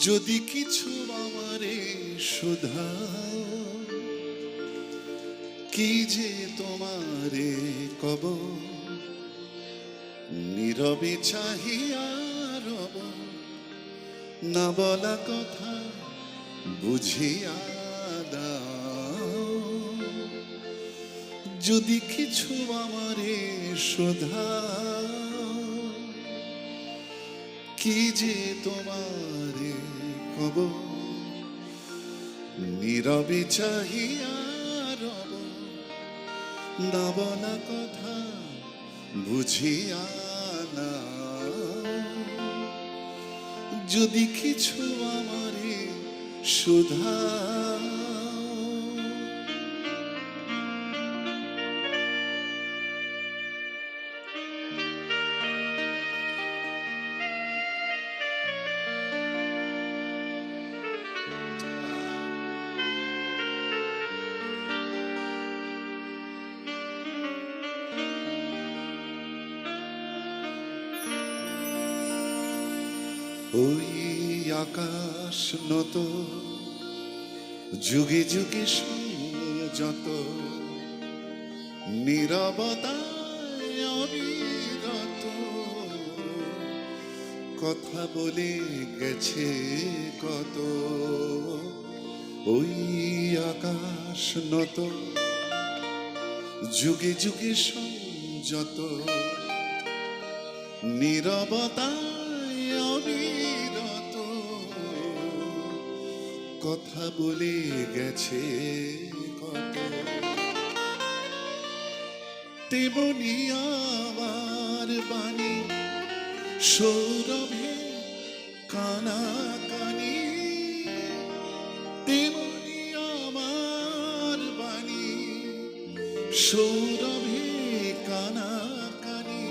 যদি কিছু আমারে শুধা কি যে তোমারে কব? নীরবে চাহিয়া রব, না বলা কথা বুঝিয়া যদি কিছু আমারে শোধা কি যে তোমার কব নীরবে চাহিয়া রব। না কথা বুঝিয়া না যদি কিছু আমারে সুধা ওই আকাশ নত, যুগে যুগে যত। নিরবতায় কথা বলে গেছে কত। ওই আকাশ নত, যুগে যুগে সংযত নীরবতায় অবিরত। কথা বলে গেছে কত। তেমনি আমার বাণী সৌরভে কানা কানি। তেমনি আমার বাণী সৌরভে কানা কানি।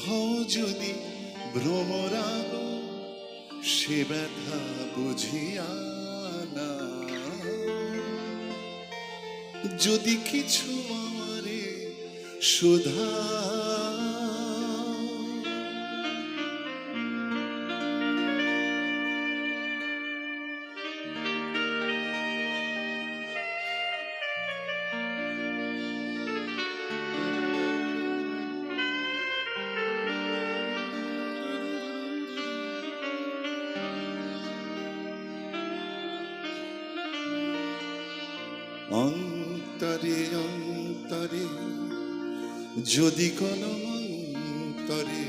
হও যদি ভ্রমরাগ সে ব্যথা বুঝিয়া না। যদি কিছু আমারে সুধা অন্তরে অন্তরে, যদি কোনো অন্তরে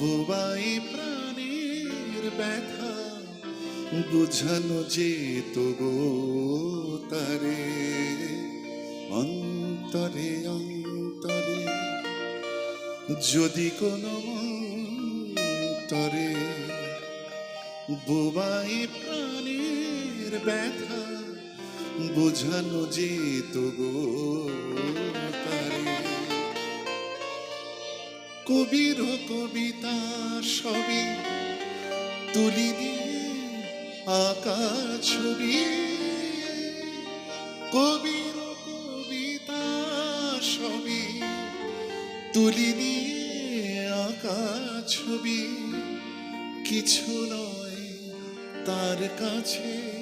বোবাই প্রাণের ব্যথা বুঝানো যে তবু তারে, অন্তরে অন্তরে যদি কোনো অন্তরে বোবাই প্রাণের ব্যথা বোঝানো যে তারে। কবির কবিতা সবই তুলি দিয়ে আঁকা ছবি। কবির কবিতা সবই তুলি দিয়ে আঁকা ছবি। কিছু নয় তার কাছে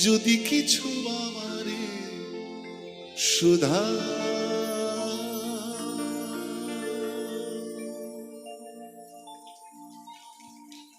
যদি কিছু আমারে সুধা